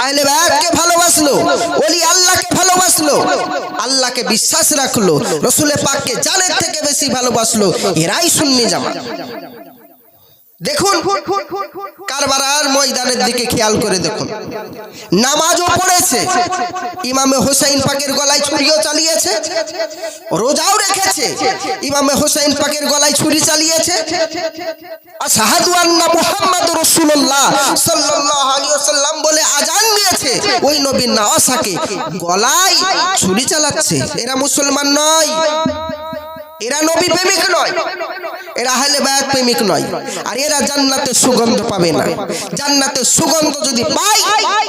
আহলে বায়াতকে ভালোবাসলো, ওলি আল্লাহকে ভালোবাসলো, আল্লাহকে বিশ্বাস রাখল রসুলে পাককে জানের থেকে বেশি ভালোবাসলো, এরাই সুন্নি জামাত। দেখুন কারবারার ময়দানের দিকে খেয়াল করে দেখুন। নামাজও পড়েছে। ইমামে হোসাইন পাকের গলায় ছুরিও চালিয়েছে। রোজাও রেখেছে। ইমামে হোসাইন পাকের গলায় ছুরি চালিয়েছে। আন্না ওয়াসাল্লাম বলে আজান দিয়েছে। ওই নবীর নাওয়াসাকে গলায় ছুরি চালাচ্ছে। এরা মুসলমান নয়। এরা নবী প্রেমিক নয়। এরা আহলে বায়াত প্রেমিক নয়। আর এরা জান্নাতের সুগন্ধ পাবে না। জান্নাতের সুগন্ধ যদি পায়,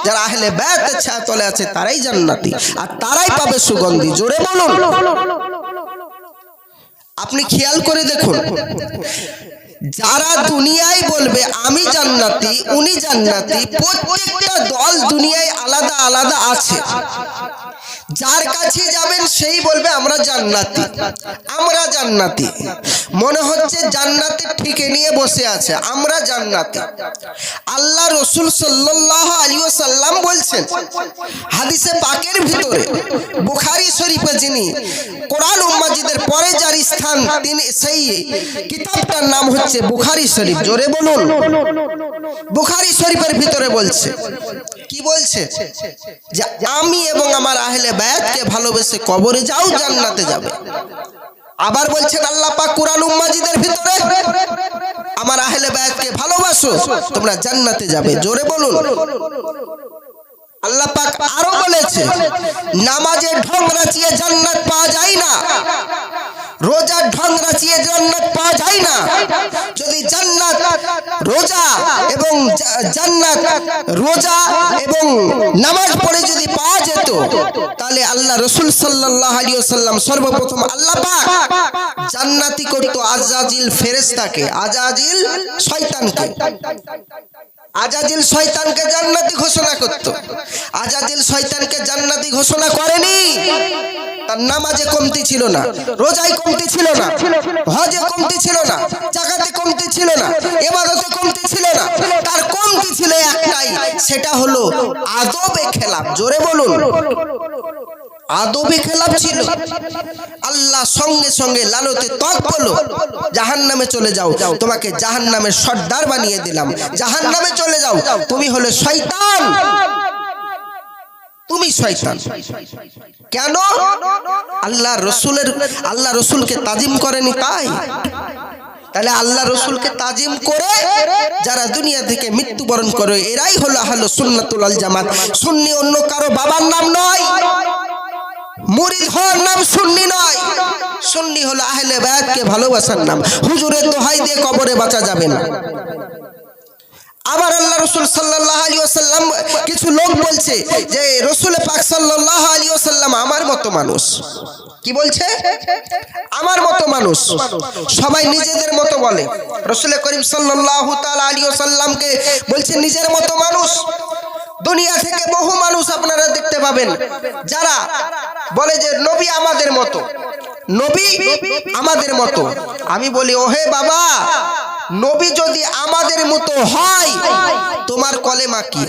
যারা আহলে বায়াতের ছায়া তলে আছে, তারাই জান্নাতি। আর তারাই পাবে সুগন্ধি। জোরে বলুন। আপনি খেয়াল করে দেখুন যারা দুনিয়ায় বলবে, আমি জান্নাতি, উনি জান্নাতি, প্রত্যেকটা দল দুনিয়ায় আলাদা আলাদা আছে। যার কাছে যাবেন, সেই বলবে, আমরা জান্নাতি আমরা জান্নাতি। মনে হচ্ছে জান্নাতে ঠিকে নিয়ে বসে আছে, আমরা জান্নাতি। আল্লাহ রসুল সাল্লাহ আলী সাল্লাম বলছেন, হাদিসে পাকের ভিতরে, বুখারি শরীফে যিনি কোরআন উম্মাজিদের পরে যার স্থান, তিনি সেই কিতাবটার নাম হচ্ছে বুখারি শরীফ, জোরে বলুন। বুখারি শরীফের ভিতরে বলছে, কি বলছে? যে আমি এবং আমার আহলে বায়াতকে ভালোবেসে কবরে যাও, জান্নাতে যাবে। আবার বলছেন, আল্লাহ পাক কুরআন উম্মাজিদের ভিতরে, আমার আহলে বায়াতকে ভালোবাসো, তোমরা জান্নাতে যাবে। জোরে বলুন। আল্লাহ পাক আরও বলেছে নামাজের ঢং রাচিয়ে জান্নাত পাওয়া যায় না। জান্নাত পাওয়া যায় না। যদি জান্নাত রোজা এবং জান্নাত রোজা এবং নামাজ পড়ে যদি পাওয়া যেত, তাহলে আল্লাহ রসুল সাল্লাহ আলী সাল্লাম সর্বপ্রথম আল্লাহ পাক জান্নাতি করতো আজাজিল ফেরেস্তাকে আজাজিল শয়তানকে। আজাজিল শয়তানকে জান্নাতি ঘোষণা করত। আজাজিল শয়তানকে জান্নাতি ঘোষণা করেনি। তার নামাজে কমতি ছিল না, রোজায় কমতি ছিল না, হজে কমতি ছিল না, জাকাতে কমতি ছিল না, এবাদতে কমতি ছিল না। তার কমতি ছিল একটাই, সেটা হলো আদবে খেলাপ জোরে বলুন। আদবে খেলাপ ছিল। আল্লাহ সঙ্গে সঙ্গে লালতে তক বলো জাহান নামে চলে যাও, তোমাকে জাহান নামের সর্দার বানিয়ে দিলাম। জাহান নামে চলে যাও, তুমি হলে শয়তান। তুমি শয়তান। কেন? আল্লাহ রসুলের, আল্লাহ রসুলকে তাজিম করেনি তাই। তাহলে আল্লাহ রসুলকে তাজিম করে যারা দুনিয়া থেকে মৃত্যুবরণ করে, এরাই হলো আহলো সুন্নাতুল আল জামাত। সুন্নি অন্য কারও বাবার নাম নয়। মুরিদ হওয়ার নাম সুন্নি নয়। সুন্নি হলো আহলে বায়াতকে ভালোবাসার নাম। হুজুরের দোহাই দিয়ে কবরে বাঁচা যাবে না। আবার আল্লাহ রসুল সাল্লাহ আলী ওসাল্লাম কিছু লোক বলছে যে, রসুল পাক সাল্লাহ আলী ওসাল্লাম আমার মতো মানুষ। কি বলছে? আমার মতো মানুষ। সবাই নিজেদের মতো বলে। রসুল করিম সাল্লাহ তাল আলী ওসাল্লামকে বলছে, নিজের মতো মানুষ। দুনিয়া থেকে বহু মানুষ আপনারা দেখতে পাবেন। যারা বলে যে, নবী আমাদের মতো। নবী আমাদের মতো। আমি বলি, ওহে বাবা, নবী যদি আমাদের মতো হয়, তোমার কলেমা কি?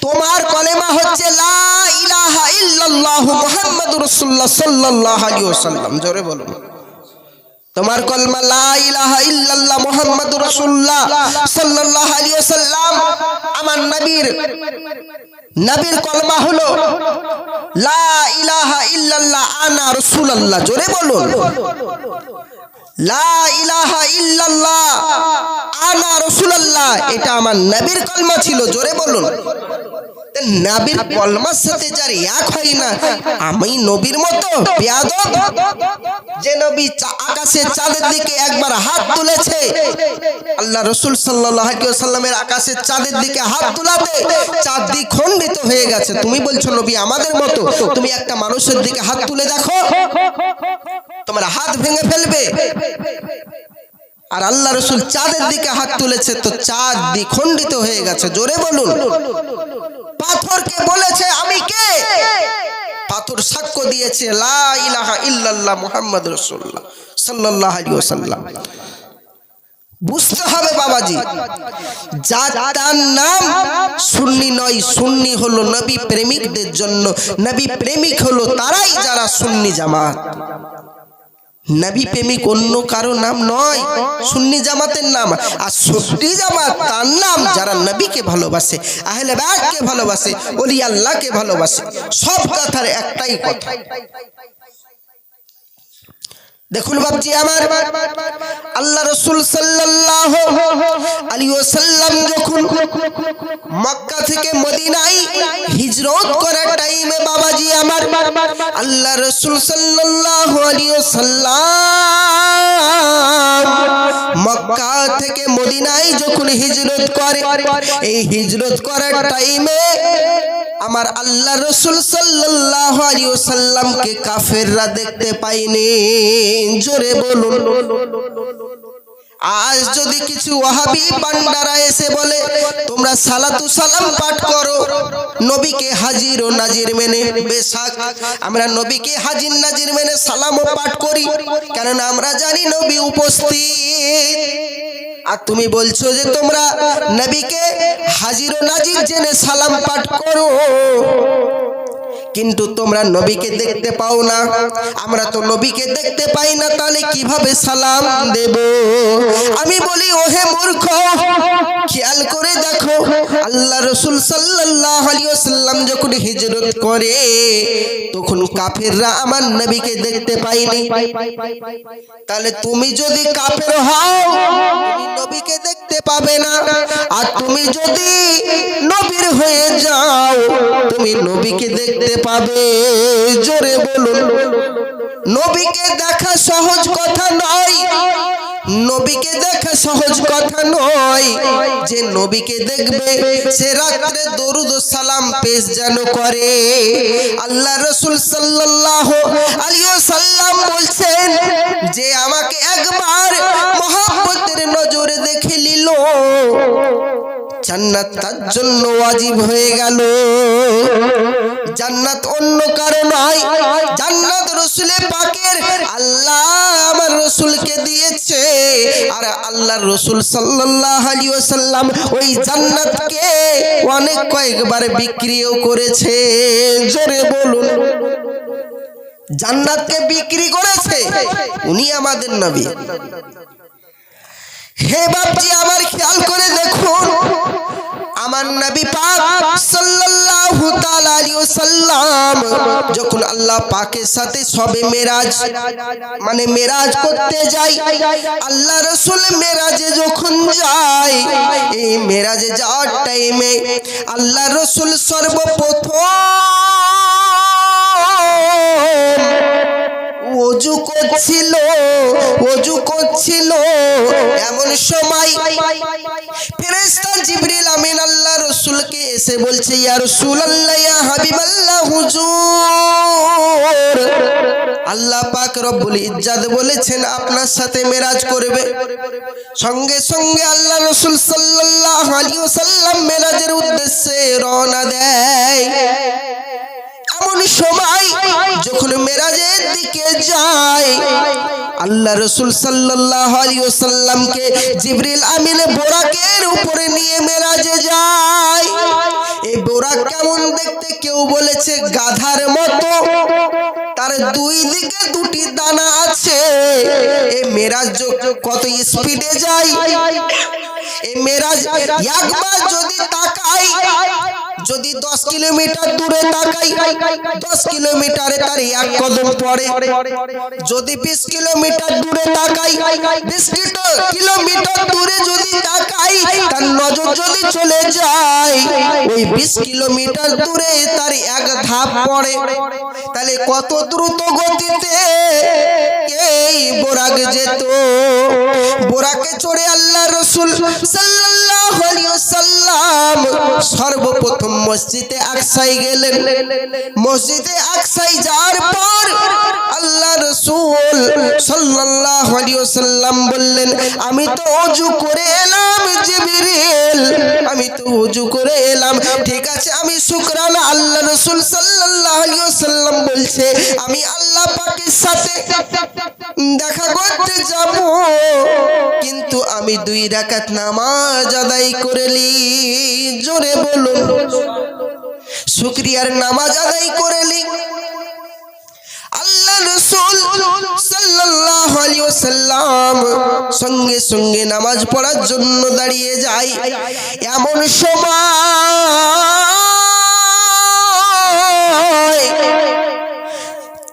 তোমার কলেমা হচ্ছে, লা ইলাহা ইল্লাল্লাহু মুহাম্মাদুর রাসূলুল্লাহ সাল্লাল্লাহু আলাইহি ওয়াসাল্লাম। জোরে বলুন। তোমার কলমা লা ইলাহা ইল্লাল্লাহ মুহাম্মাদুর রাসূলুল্লাহ সাল্লাল্লাহু আলাইহি ওয়াসাল্লাম। আমার নবীর নবীর কলমা হলো লা ইলাহা ইল্লাল্লাহ আনা রাসূলুল্লাহ। জোরে বলুন। লা ইলাহা ইল্লাল্লাহ। আনা রাসূলুল্লাহ। এটা আমার নবীর কলমা ছিল, জোরে বলুন। নবীর সাথে যার এক হয় না, আমি নবীর মতো চাঁদের দিকে একবার হাত তুলেছে, আল্লাহ রসুল ওয়াসাল্লামের আকাশে চাঁদের দিকে হাত তুলাতে চাঁদ দিক হয়ে গেছে। তুমি বলছো, নবী আমাদের মতো? তুমি একটা মানুষের দিকে হাত তুলে দেখো। তোমার হাত ভেঙে ফেলবে। আর আল্লাহ রসুল চাঁদের দিকে হাত তুলেছে, তো চাঁদ দ্বিখণ্ডিত হয়ে গেছে। জোরে বলুন। পাথরকে বলেছে, আমি কে? পাথর সাক্ষ্য দিয়েছে, লা ইলাহা ইল্লাল্লাহ মুহাম্মদ রাসূলুল্লাহ সাল্লাল্লাহু আলাইহি বুঝতে হবে বাবাজি যা তার নাম সুন্নি নয়, সুন্নি হলো নবী প্রেমিকদের জন্য। নবী প্রেমিক হলো তারাই যারা সুন্নি জামাত। নবী প্রেমিক অন্য কারও নাম নয়, সুন্নি জামাতের নাম। আর সুন্নি জামাত তার নাম যারা নবীকে ভালোবাসে, আহলে বাইতকে ভালোবাসে ওলি আল্লাহকে ভালোবাসে। সব কথার একটাই কথা। দেখুন বাবজি আমার, আল্লাহ রসুল সাল্লাল্লাহু আলাইহি ওয়াসাল্লাম যখন মক্কা থেকে মদিনায় হিজরত আল্লাহ রসুল সাল্লাল্লাহু আলাইহি ওয়াসাল্লাম মক্কা থেকে মদিনায় যখন হিজরত করে, এই হিজরত করার টাইমে আমার আল্লাহ রসুল সাল্লাল্লাহু আলাইহি ওয়াসাল্লামকে কাফেররা দেখতে পাইনি জোরে বলুন। আজ যদি কিছু ওয়াহাবি পান্ডারা এসে বলে, তোমরা সালাতু সালাম পাঠ করো, নবীকে হাজির ও নাজির মেনে বেশাক। আমরা নবীকে হাজির নাজির মেনে সালামও পাঠ করি কারণ আমরা জানি নবী উপস্থিত। আর তুমি বলছো যে তোমরা নবীকে হাজির ও নাজির জেনে সালাম পাঠ করো। কিন্তু তোমরা নবীকে দেখতে পাও না। আমরা তো নবীকে দেখতে পাই না, তাহলে কীভাবে সালাম দেব? আমি বলি, ওহে মূর্খ, খেয়াল করে দেখো, আল্লাহ রসুল সাল্লাহ আলাইহি সাল্লাম যখন হিজরত করে, তখন কাফেররা আমার নবীকে দেখতে পাইনি তাহলে তুমি যদি কাফের হও, তুমি নবীকে দেখতে পাবে না। আর তুমি যদি নবীর হয়ে যাও, তুমি নবীকে দেখতে পাবে। জোরে বলুন, নবীকে দেখা সহজ কথা নয়। নবীকে দেখা সহজ কথা নয়। যে নবীকে দেখবে, সে রাত্রে দরুদ সালাম পেশ যেন করে। আল্লাহ রসুল সাল্লাল্লাহু আলাইহি সাল্লাম বলছেন, যে আমাকে একবার মহাব্বতের নজরে দেখে নিল। জান্নাত তার জন্য ওয়াজিব হয়ে গেল। জান্নাত অন্য কারও নয়, জান্নাত রসুলে পাকের আল্লাহ রসুলকে দিয়েছে। আর আল্লাহর রসুল সাল্লাল্লাহু আলাইহি ওসাল্লাম ওই জান্নাতকে অনেক কয়েকবার বিক্রিও করেছে। জোরে বলুন। জান্নাতকে বিক্রি করেছে? উনি আমাদের নবী। হে বাপজি, আমার খেয়াল করে দেখুন। আমার নবী পাক সাল্লাল্লাহু তাআলা আলাইহি ওয়াসাল্লাম যখন আল্লাহ পাকের সাথে সবে মেরাজ মানে মেরাজ করতে যাই আল্লাহ রাসূল মেরাজে যখন যায়, এই মেরাজে যাওয়ার টাইমে আল্লাহ রাসূল সর্বপ্রথম অজু করছিল অজু করছিল। এমন সময় ফেরেশতা জিবরিল আমিন আল্লাহ রাসূলকে এসে বলছে, ইয়া রাসূলুল্লাহ, ইয়া হাবিবাল্লাহ, হুজুর। আল্লাহ পাক রব্বুল ইজ্জাত বলেছেন, আপনার সাথে মেরাজ করবে। সঙ্গে সঙ্গে আল্লাহ রাসূল সাল্লাল্লাহু আলাইহি ওয়াসাল্লাম মেরাজের উদ্দেশ্যে রওনা দেয়। এমন সময় যখন মেরাজের দিকে যায়, আল্লাহ রসুল ওয়াসাল্লামকে জিবরিল আমিন বোরাকের উপরে নিয়ে মেরাজে যায়। এই বোরাক কেমন দেখতে কেউ বলেছে গাধার মতো। তার দুই দিকে দুটি দানা আছে। এ মেরাজ কত স্পিডে যায় যদি দশ কিলোমিটার দূরে তাকাই, দশ কিলোমিটারে তার এক কদম যদি বিশ কিলোমিটার দূরে তাকাই, বিশ কিলোমিটার দূরে যদি তাকাই, তার নজর যদি চলে যায়, ওই বিশ কিলোমিটার দূরে তার এক ধাপ পড়ে তাহলে কত দ্রুত গতিতে এই বোরাক যেত। বোরাকে চড়ে আল্লাহ রসুল সর্বপ্রথম মসজিদে আকসাই গেলেন। মসজিদে আকসাই যাওয়ার পর আল্লাহ রসুল সাল্লাল্লাহু আলাইহি ওয়াসাল্লাম বললেন, আমি তো ওযু করে এলাম জিবরিল, আমি তো ওযু করে এলাম। ঠিক আছে, আমি শুকরানা আল্লাহ রসুল সাল্লাল্লাহু আলাইহি ওয়াসাল্লাম বলছে, আমি আল্লাহ পাকের সাথে দেখা করতে যাব, কিন্তু আমি দুই রাকাত নামাজ আদায় করেলি জোরে বলুন। শুক্রিয়ার নামাজ আদায় করেলি আল্লাহ রসুল সাল্লাল্লাহু আলাইহি ওয়াসাল্লাম সঙ্গে সঙ্গে নামাজ পড়ার জন্য দাঁড়িয়ে যাই এমন সময়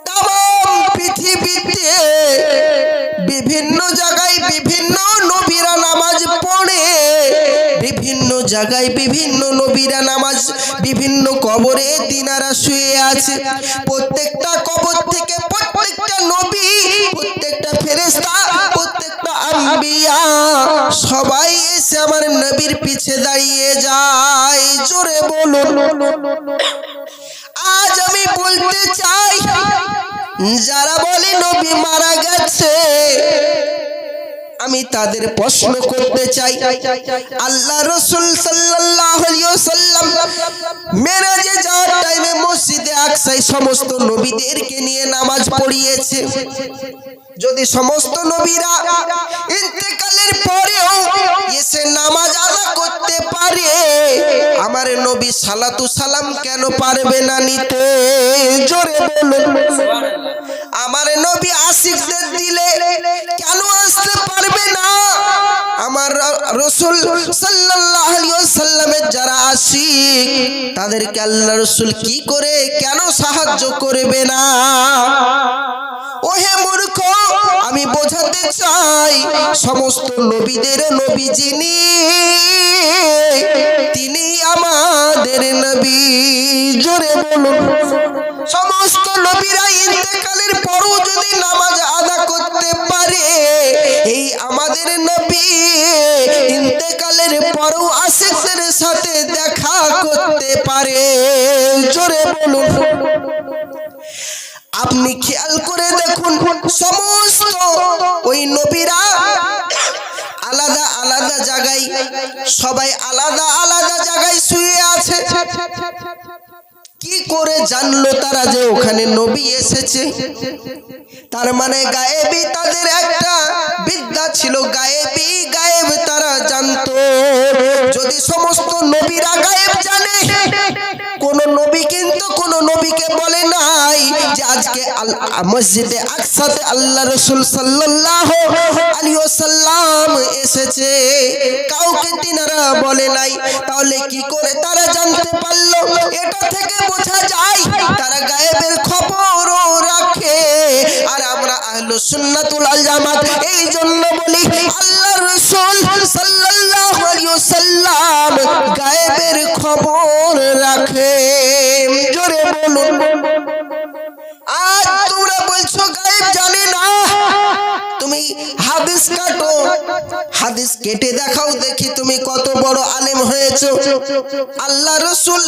তাম পৃথিবীতে বিভিন্ন জায়গায় বিভিন্ন জায়গায় বিভিন্ন নবীরা নামাজ, বিভিন্ন কবরে দিনারা শুয়ে আছে। প্রত্যেকটা কবর থেকে প্রত্যেকটা নবী, প্রত্যেকটা ফেরেশতা, প্রত্যেকটা আম্বিয়া সবাই এসে আমার নবীর পিছে দাঁড়িয়ে যায়। জোরে বলুন, আজ আমি বলতে চাই, যারা বলে নবী মারা গেছে আমি তাদের প্রশ্ন করতে চাই। আল্লাহ রসুল সাল্লাম মেরাজে যাওয়ার টাইমে মসজিদে আকসাই সমস্ত নবীদেরকে নিয়ে নামাজ পড়িয়েছে। যদি সমস্ত নবীরা ইন্তেকালের পরেও এসে নামাজ আদা করতে পারে, আমার নবী সালাতু সালাম কেন পারবে না নিতে? জোরে বলুন। আমার নবী আশিকদের দিলে কেন রসুল সাল্লাল্লাহু আলাইহি ওয়াসাল্লামের যারা আশিক, তাদেরকে আল্লাহ রসুল কি করে, কেন সাহায্য করবে না? ওহে মূর্খ, আমি বোঝাতে চাই, সমস্ত নবীদের নবী যিনি তিনি আমাদের নবী। জোরে বলুন, সমস্ত নবীরা ইন্তেকালের পরও যদি নামাজ এই আমাদের নবী ইন্তেকালের পরও আশিকদের সাথে দেখা করতে পারে। জোরে বলুন। আপনি খেয়াল করে দেখুন, সমস্ত ওই নবীরা আলাদা আলাদা জায়গায়, সবাই আলাদা আলাদা জায়গায় শুয়ে আছে। কি করে জানলো তারা যে ওখানে নবী এসেছে? তার মানে গায়েবি তাদের একটা বিদ্যা ছিল, গায়েবি গায়েব তারা জানতো। যদি সমস্ত নবীরা গায়েব জানে, কোন নবী কিন্তু কোন নবীকে বলে নাই যে আজকে মসজিদে আকসাতে আল্লাহ রসুল সাল্লাল্লাহু আলাইহি ওয়াসাল্লাম এসেছে। কাউকে তিনারা বলে নাই। তাহলে কি করে তারা জানতে পারল? এটা থেকে বোঝা যায়, তারা গায়েবের খবরও রাখে। আর আমরা আহলু সুন্নাতুল আল জামাত, এই জন্য বলি কেটে দেখাও দেখি তুমি কত বড় আলেম হয়েছো। আল্লাহ রসুল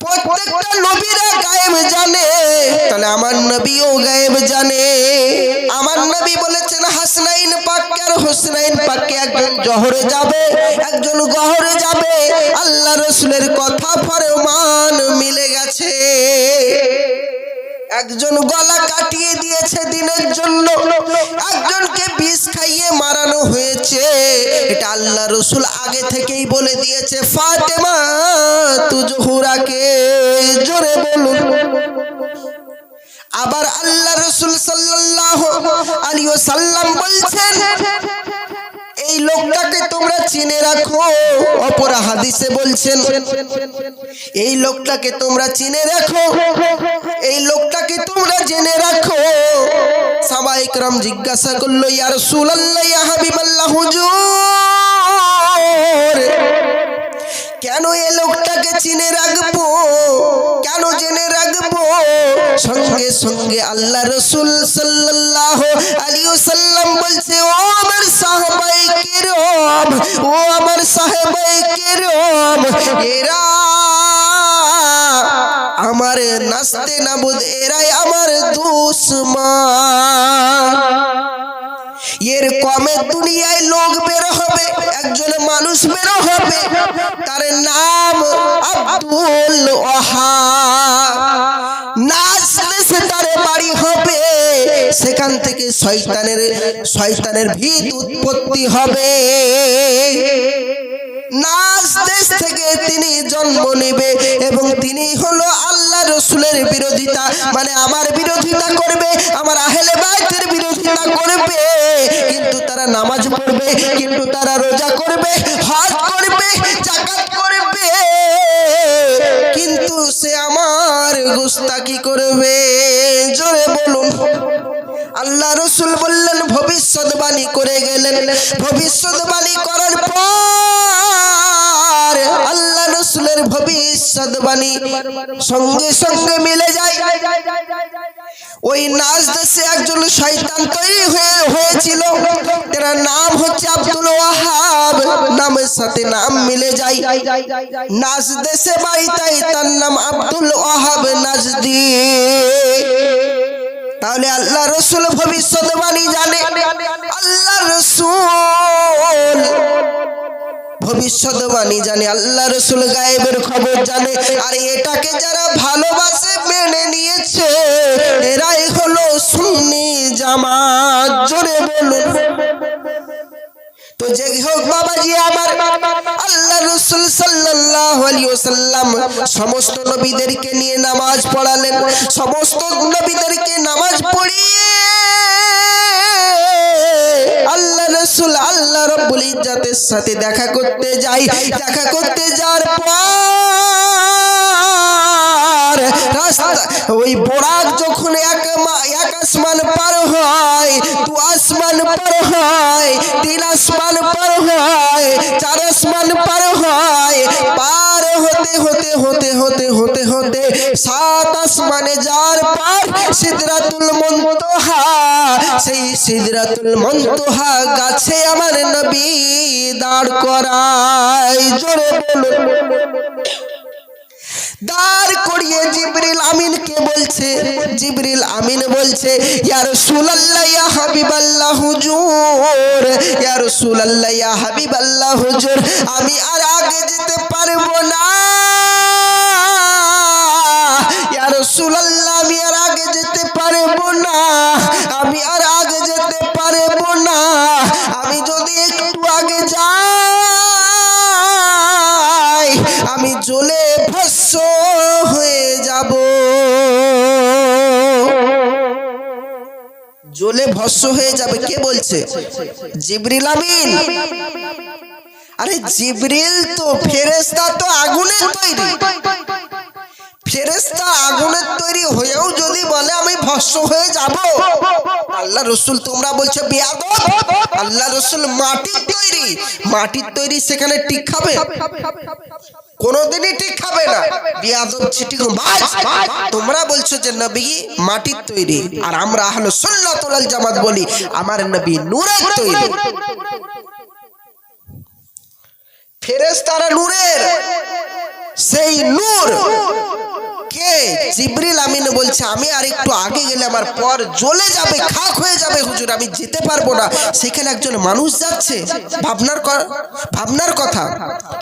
প্রত্যেকটা নবীরা জানে গায়েব জানে। আমার নবী হাসনাইন একজন জহরে যাবে, একজন যাবে। আল্লাহ রসুলের কথা ফরমান মিলে গেছে। একজন গলা কাটিয়ে দিয়েছে দিনের জন্য। একজনকে বিষ খাইয়ে মারানো হয়েছে। এটা আল্লাহ রসুল আগে থেকেই বলে দিয়েছে, ফাতেমা, তু জহুরাকে জোরে বলুন। আবার আল্লাহ রসুল সাল্লাহ আলী ও বলছেন চিনে রাখো। অপর হাদিসে বলছেন, এই লোকটাকে তোমরা চিনে রাখো। এই লোকটাকে তোমরা জেনে রাখো। সাবাইকরাম জিজ্ঞাসা করল ইয়ার রাসূলুল্লাহ, ইয়া হুজুর, কেন এ লোকটাকে চিনে রাখব? কেন জেনে সঙ্গে সঙ্গে আল্লাহ রসুল সাল্লাল্লাহু আলাইহি ওয়াসাল্লাম বলছে, ও আমার সাহাবাই কিরম, ও আমার সাহাবাই কিরম, এরা আমার নাস্তে নাবুদ, এরাই আমার দুশ্মন। এর কমে দুনিয়ায় লোক বের হবে, একজন মানুষ বের হবে, তার নাম শয়তানের শয়তানের ভিত উৎপত্তি হবে। নাজ দেশ থেকে তিনি জন্ম নেবে এবং তিনি হলো আল্লাহ রসুলের বিরোধিতা। মানে আমার বিরোধিতা করবে, আমার আহেলে বাইতের বিরোধিতা করবে। কিন্তু তারা নামাজ পড়বে, কিন্তু তারা রোজা করবে, হজ করবে জাকাত করবে। কিন্তু সে আমার গুস্তাকি করবে। জোরে বলুন। আল্লাহ রসুল বললেন, ভবিষ্যৎবাণী করে গেলেন। ভবিষ্যৎবাণী করার পর আল্লাহ রসুলের ভবিষ্যৎবাণী সঙ্গে সঙ্গে মিলে যায়। ওই নাচ দেশে একজন শয়তান তৈরি হয়ে হয়েছিল। তার নাম হচ্ছে আব্দুল ওয়াহাব। নামের সাথে নাম মিলে যায়। নাচ দেশে বাড়ি তাই তার নাম আব্দুল ওয়াহাব নাজদি। তাহলে আল্লাহ রসুল ভবিষ্যৎবাণী জানে। আল্লাহ রসুল ভবিষ্যৎবাণী জানে। আল্লাহ রসুল গায়েবের খবর জানে। আর এটাকে যারা ভালোবাসে, মেনে নিয়েছে, এরাই হলো সুন্নি জামাত। জোরে বলুন। তো যে হোক বাবাজি, আমার আল্লাহ রসুল ওয়াসাল্লাম সমস্ত নবীদেরকে নিয়ে নামাজ পড়ালেন। সমস্ত নবীদেরকে নামাজ পড়িয়ে আল্লাহ রসুল আল্লাহ রব্বুল সাথে দেখা করতে যাই। দেখা করতে যাওয়ার পর রাস্তা ওই বোরাক যখন এক পার হয়, তিন আসমান পার হয়, চার আসমান পার হয়, পার হতে হতে হতে হতে হতে হতে সাত আসমানে যার পার সিদরাতুল মুনতাহা, সেই সিদরাতুল মুনতাহা গাছে আমার নবী দাঁড় করায়। জোরে বলুন। দাঁড় করিয়ে জিবরিল আমিনকে বলছে, জিবরিল আমিন বলছে, ইয়া রাসূলুল্লাহ হাবিবাল্লাহ, হুজুর, ইয়া রাসূলুল্লাহ হাবিবাল্লাহ, হুজুর, আমি আর আগে যেতে পারব না। ইয়া রাসূলুল্লাহ, আমি আর আগে যেতে পারব না। আমি আর আমি জ্বলে ভস্য হয়ে যাব। জ্বলে ভস্য হয়ে যাবে, কে বলছে? জিবরিল আমিন। আরে জিবরিল তো ফেরেস্তা তো আগুনের তৈরি। ফেরেশতা আগুনের তৈরি হয়েও যদি বলে আমি ভস্য হয়ে যাব। আল্লাহ রসুল তোমরা বলছো বিয়াদব। আল্লাহ রসুল মাটির তৈরি। মাটির তৈরি সেখানে টিক খাবে? কোনোদিনই ঠিক খাবে না। বিয়াদব বাজ তোমরা বলছো যে নবী মাটির তৈরি। আর আমরা হলো সুন্নাতুল জামাত বলি, আমার নবী নূরের তৈরি। ফেরেশতারা নূরের সেই নূর। কে? জিবরিল আমিন বলছে, আমি আর একটু আগে গেলে আমার পর জ্বলে যাবে, খাক হয়ে যাবে, হুজুর, আমি যেতে পারব না। সেখানে একজন মানুষ যাচ্ছে, ভাবনার ভাবনার কথা।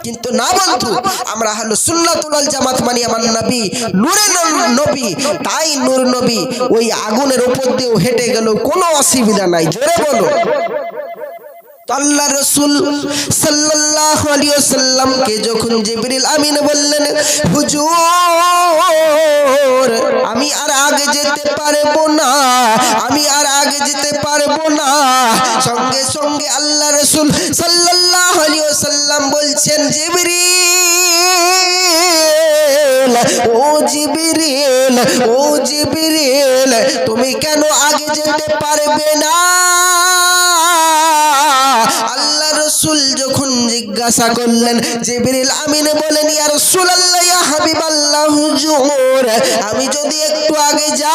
কিন্তু না বন্ধু, আমরা হলো সুন্নাতুল জামাত মানি, আমার নবী নূরে নবী, তাই নূর নবী ওই আগুনের উপর দিয়েও হেঁটে গেল, কোনো অসুবিধা নাই, জোরে বলো আল্লাহ রসুল ওয়াসাল্লামকে যখন জিবরিল আমিন বললেন, হুজুর, আমি আর আগে যেতে পারব না, আমি আর আগে যেতে পারব না। সঙ্গে সঙ্গে আল্লাহ রসুল সাল্লাল্লাহু আলাইহি ওয়াসাল্লাম বলছেন, জিবরিল, ও জিবরিল, ও তুমি কেন আগে যেতে পারবে না? আল্লাহ রসুল যখন জিজ্ঞাসা করলেন, জিবরিল আমিন বলেন, ইয়া রাসূলুল্লাহ, ইয়া হাবিবাল্লাহ হুজুর আমি যদি একটু আগে যাই,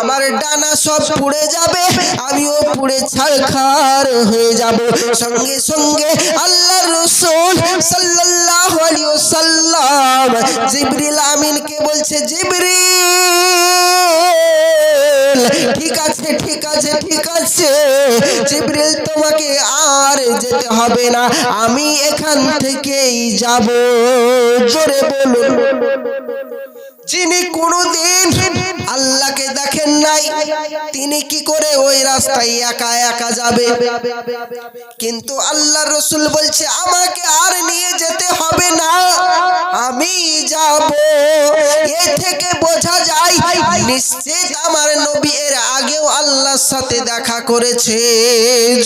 আমার ডানা সব পুড়ে যাবে, আমিও পুড়ে ছারখার হয়ে যাব। সঙ্গে সঙ্গে আল্লাহ রসুল সাল্লাল্লাহু আলাইহি ওয়াসাল্লাম জিবরিল আমিনকে বলছে, জিবরিল ঠিক আছে ঠিক আছে ঠিক আছে। জিব্রিল, তোমাকে আর যেতে হবে না। আমি এখান থেকেই যাব। জোরে বলুন। যিনি কোনোদিন আল্লাহকে দেখেন নাই, তিনি কি করে ওই রাস্তায় একা একা যাবে? কিন্তু আল্লাহ রসুল বলছে, আমাকে আর নিয়ে যেতে হবে না, আমি যাব। এ থেকে বোঝা যায়, নিশ্চিত আমার নবী এর আগেও আল্লাহর সাথে দেখা করেছে।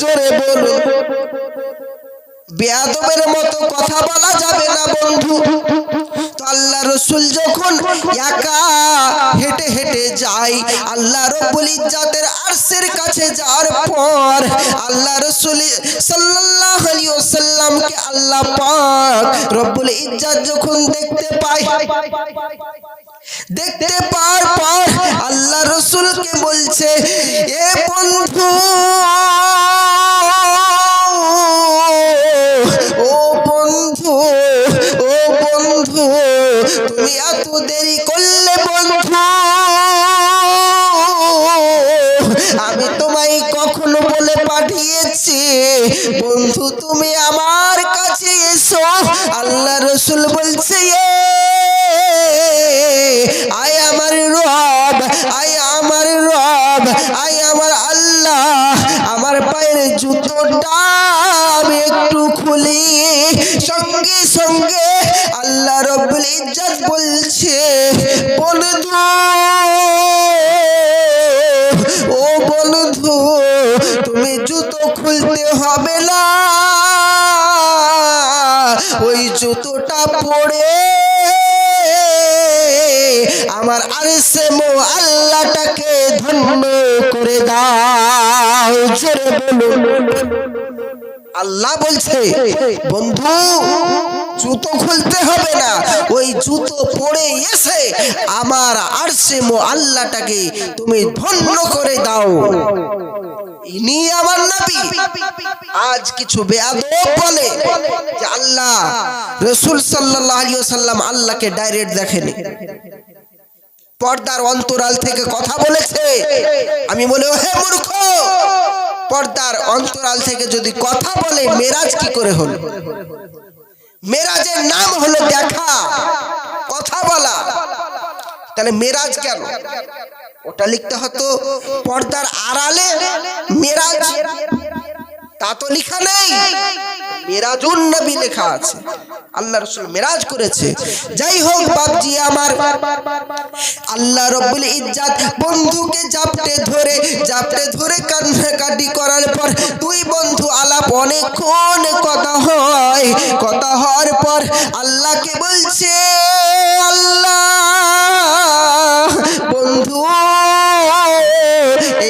জোরে বলুন। বেয়াদবের মতো কথা বলা যাবে না, বন্ধু। তো আল্লাহ রসুল যখন একা হেঁটে হেঁটে যায় আল্লাহ রব্বুল ইজ্জাতের আরশের কাছে যাওয়ার পর আল্লাহ রসুল সাল্লাল্লাহু আলাইহি ওয়াসাল্লামকে আল্লাহ পাক রব্বুল ইজ্জাত যখন দেখতে পায়, দেখতে পাওয়ার পর আল্লাহ রসুলকে বলছে, এ বন্ধু এত দেরি করলে বন্ধু। আমি তোমায় কখনো বলে পাঠিয়েছি। বন্ধু তুমি আমার কাছে এসো। আল্লাহ রসুল বলছে "এ, আয় আমার রব আয় আমার রব আয় আমার আল্লাহ। আমার পায়ের জুতোটা আমি একটু খুলি সঙ্গে সঙ্গে আল্লাহ রব্বুল ইজ্জত বলছে, বন্ধু, ও বন্ধু, তুমি জুতো খুলতে হবে না। ওই জুতোটা পরে আমার আরসে মো আল্লাহটাকে ধন্য করে দাও। জোরে বলুন। আল্লাহ বলছে, বন্ধু, জুতো খুলতে হবে না। ওই জুতো পরে এসে আমার আরসে মো আল্লাহটাকে তুমি ধন্য করে দাও। ইনি আমার নবী। আজ কিছু বেয়াদব বলে যে আল্লাহ, রসুল সাল্লাল্লাহু আলাইহি ওয়াসাল্লাম আল্লাহকে ডাইরেক্ট দেখেনি। পর্দার অন্তরাল থেকে কথা বলেছে। আমি বলে হে মূর্খ পর্দার অন্তরাল থেকে যদি কথা বলে, মেরাজ কি করে হল? মেরাজের নাম হলো দেখা, কথা বলা। তাহলে মেরাজ কেন? ওটা লিখতে হতো, পর্দার আড়ালে মেরাজ তা তো লেখা নেই। মেরাজুন নবী লেখা আছে। আল্লাহ রসুল মেরাজ করেছে। যাই হোক বাপজি আমার, আল্লাহ রব্বুল ইজ্জাত বন্ধুকে জাপটে ধরে জাপটে ধরে কান্নাকাটি করার পর দুই বন্ধু আলাপ অনেকক্ষণ কথা হয়। কথা হওয়ার পর আল্লাহকে বলছে, আল্লাহ বন্ধু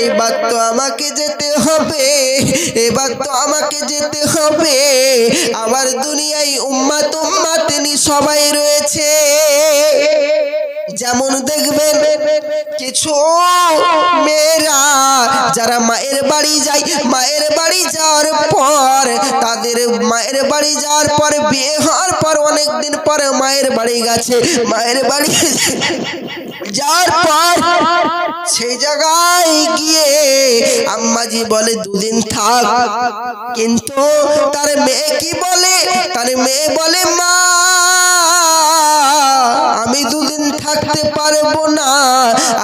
এবার তো আমাকে যেতে হবে, এবার তো আমাকে যেতে হবে। আমার দুনিয়ায় উম্মা উম্মাত উম্মাতিনি সবাই রয়েছে। যেমন দেখবেন কিছু মেয়েরা যারা মায়ের বাড়ি যায়, মায়ের বাড়ি যাওয়ার পর, তাদের মায়ের বাড়ি যাওয়ার পর, বিয়ে হওয়ার পর অনেক দিন পরে মায়ের বাড়ি গেছে। মায়ের বাড়ি যাওয়ার পর সেই জায়গায় গিয়ে আম্মাজি বলে, দুদিন থাক। কিন্তু তার মেয়ে কি বলে? তার মেয়ে বলে, মা, আমি দুদিন থাকতে পারব না,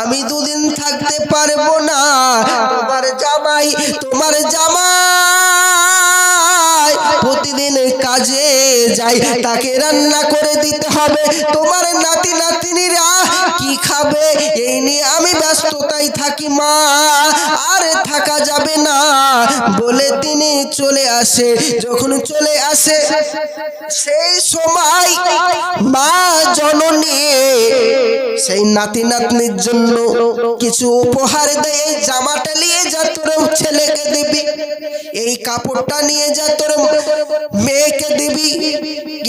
আমি দুদিন থাকতে পারব না। কাজে যাই তাকে রান্না করে দিতে হবে। তোমার নাতি নাতিনিরা কি খাবে? এই নিয়ে আমি ব্যস্ততায় থাকি মা। আর থাকা যাবে না বলে তিনি চলে আসে। যখন চলে আসে সেই সময় মা জননী সেই নাতি নাতনির জন্য কিছু উপহার দেয়। জামাটা নিয়ে যা তোর ছেলেকে দিবি। এই কাপড়টা নিয়ে যা তোর মেয়েকে দিবি।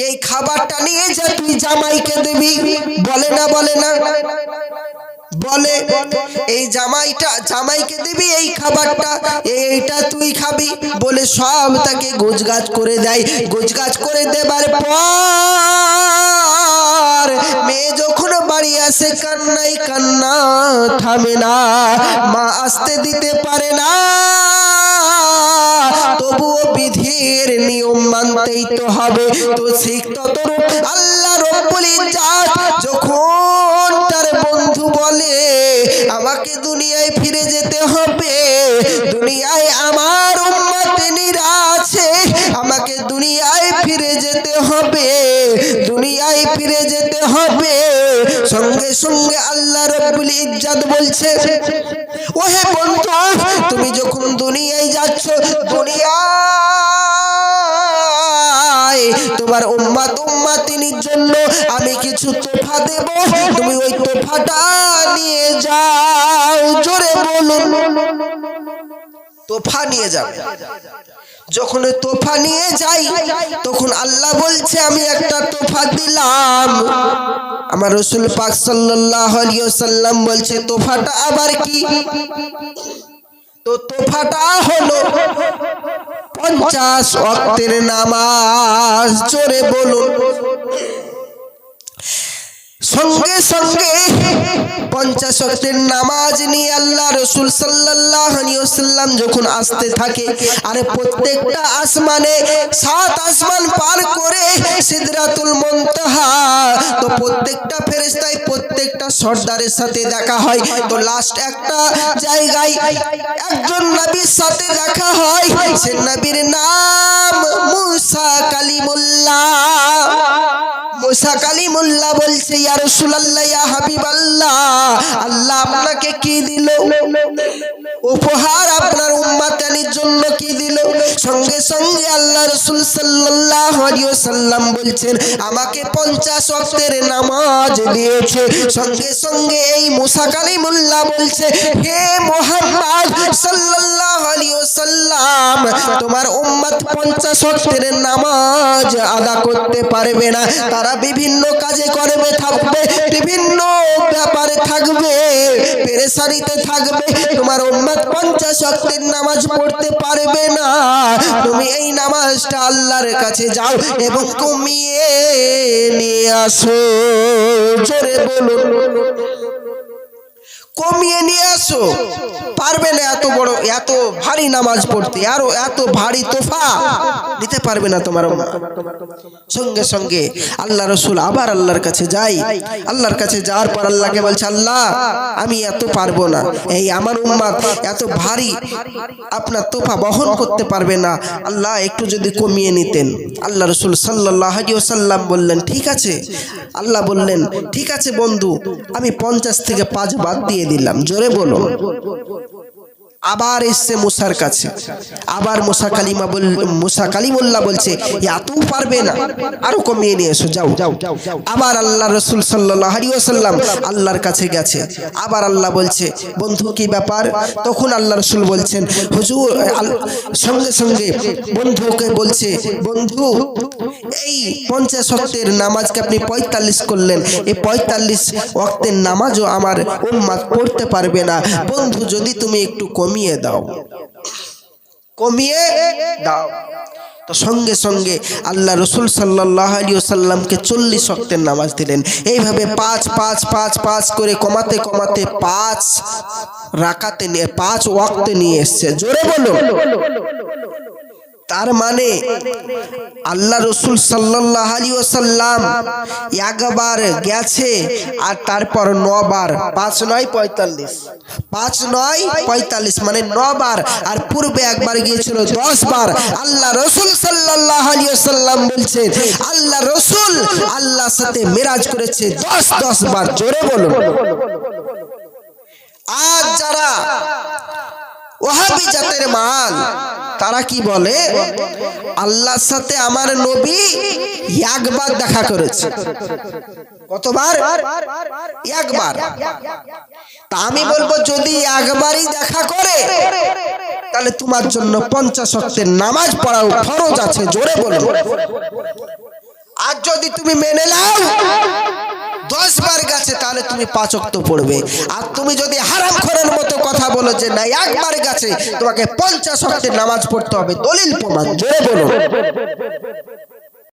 এই খাবারটা নিয়ে যা, তুই জামাইকে দিবি। বলে না বলে না। বলে, এই জামাইটা, জামাইকে দিবি এই খাবারটা, এইটা তুই খাবি। বলে সব তাকে গোছগাছ করে দেয়। গোছগাছ করে দেবার পর মেয়ে যখন বাড়ি আসে কান্নাই কান্না থামে না। মা আসতে দিতে পারে না। তবুও বিধির নিয়ম মানতেই তো হবে। তো শিখ ততরূপ আল্লাহ রব্বুল ইজ্জাত যখন তার বন্ধু বলে, আমাকে দুনিয়ায় ফিরে যেতে হবে, দুনিয়ায় আমার উম্মত নিরাছে আমাকে দুনিয়ায় ফিরে যেতে হবে, দুনিয়ায় ফিরে যেতে হবে। সঙ্গে সঙ্গে আল্লাহ রব্বুল ইজ্জাত বলছে, ওহে তোমার উম্মাত উম্মাতিনির জন্য আমি কিছু তোফা দেব। তুমি ওই তোফাটা নিয়ে যাও, জোরে বলুন। তোফা নিয়ে যাবে। যখন তোফা নিয়ে যাই, তখন আল্লাহ বলছে, আমি একটা তোফা দিলাম। আমার রসুল পাক সাল্লাল্লাহু আলাইহি ওয়াসাল্লাম বলছে, তোফাটা আবার কি? তো তোফাটা হলো। পঞ্চাশ অক্টের নামাজ জোরে বলুন। সঙ্গে সঙ্গে পঞ্চাশ নামাজ নিয়ে আল্লাহ রসুল সাল্লাম যখন আসতে থাকে, আরে প্রত্যেকটা আসমানে সাত আসমান পার করে সিদরাতুল মন্তহা। তো প্রত্যেকটা ফেরেস্তায় প্রত্যেকটা সর্দারের সাথে দেখা হয়। তো লাস্ট একটা জায়গায় একজন নবীর সাথে দেখা হয়, সে নবীর নাম মুসা কালিমুল্লাহ। কালিমুল্লাহ বলছে ইয়া রাসূলুল্লাহ হাবিবাল্লাহ আল্লাহ আপনাকে কি দিল? উপহার আপনার উম্মাতানির জন্য কি দিল। সঙ্গে সঙ্গে আল্লাহ রাসূল সাল্লাল্লাহু আলাইহি ওয়াসাল্লাম বলছেন, আমাকে 50 ওয়াক্তের নামাজ দিয়েছে। সঙ্গে সঙ্গে এই মুসা কালিমুল্লাহ বলছে, হে মুহাম্মদ সাল্লাল্লাহু আলাইহি ওয়াসাল্লাম, তোমার উম্মত 50 ওয়াক্তের নামাজ আদা করতে পারবে না। তারা বিভিন্ন কাজে করবে থাকবে, বিভিন্ন ব্যাপারে থাকবে, পেরেশানিতে থাকবে। তোমার উম্মত পঞ্চাশ ওয়াক্তের নামাজ পড়তে পারবে না। তুমি এই নামাজটা আল্লাহর কাছে যাও এবং কমিয়ে নিয়ে আসো। জোরে বলুন। কমিয়ে নিয়ে আসো। পারবে না এত বড়, এত ভারী নামাজ পড়তে, আরও এত ভারী তোফা। দিতে পারবে না তোমার। সঙ্গে সঙ্গে আল্লাহ রসুল আবার আল্লাহর কাছে যাই। আল্লাহর কাছে যাওয়ার পর আল্লাহকে বলছে, আল্লাহ, আমি এত পারব না। এই আমার উম্মাদ এত ভারী, আপনার তোফা বহন করতে পারবে না। আল্লাহ, একটু যদি কমিয়ে নিতেন। আল্লাহ রসুল সাল্লাহ সাল্লাম বললেন, ঠিক আছে। আল্লাহ বললেন, ঠিক আছে বন্ধু, আমি পঞ্চাশ থেকে পাঁচ বাদ দিয়ে দিলাম। জোরে বলো। আবার এসছে মুসার কাছে। আবার মুসা কালিমা বল, মুসা কালিমুল্লাহ বলছে এতও পারবে না। আরও কমিয়ে নিয়ে এসো, যাও যাও আবার আল্লাহ রসুল সাল্লাহ সাল্লাম আল্লাহর কাছে গেছে। আবার আল্লাহ বলছে, বন্ধু, কি ব্যাপার? তখন আল্লাহ রসুল বলছেন, হুজুর সঙ্গে সঙ্গে বন্ধুকে বলছে, বন্ধু, এই পঞ্চাশ অক্টের নামাজকে আপনি পঁয়তাল্লিশ করলেন। এই পঁয়তাল্লিশ অক্টের নামাজও আমার উম্মাদ পড়তে পারবে না। বন্ধু, যদি তুমি একটু কমিয়ে দাও। কমিয়ে দাও। তো সঙ্গে সঙ্গে আল্লাহ রসুল সাল্লাহ আলী সাল্লামকে চল্লিশ অক্টের নামাজ দিলেন। এইভাবে পাঁচ পাঁচ পাঁচ পাঁচ করে কমাতে কমাতে পাঁচ রাখাতে নিয়ে, পাঁচ ওয়াক্তে নিয়ে এসছে। জোরে বলো। তার মানে আল্লাহ রসুল সাল্লাহ আলী ওসাল্লাম একবার গেছে আর তারপর নবার। পাঁচ নয়, পঁয়তাল্লিশ। পাঁচ নয়, পঁয়তাল্লিশ মানে নবার। আর পূর্বে একবার গিয়েছিল দশ বার। আল্লাহ রসুল সাল্লাহ আলী ওসাল্লাম বলছে, আল্লাহ রসুল আল্লাহর সাথে মেরাজ করেছে দশ দশ বার। জোরে বলুন। আজ যারা ওহাবি জাতের মাল। তারা কি বলে? আল্লাহর সাথে আমার নবী একবার দেখা করেছে। কতবার? একবার। তা আমি বলব, যদি একবারই দেখা করে, তাহলে তোমার জন্য পঞ্চাশ অক্টের নামাজ পড়াও ফরজ আছে, জোরে বলো আর যদি তুমি মেনে নাও, দশ বার গেছে তাহলে তুমি পাঁচ অক্ত পড়বে। আর তুমি যদি হারাম খরের মতো কথা বলো যে না একবার গেছে তোমাকে পঞ্চাশ অক্টের নামাজ পড়তে হবে, দলিল প্রমাণ, জোরে বলো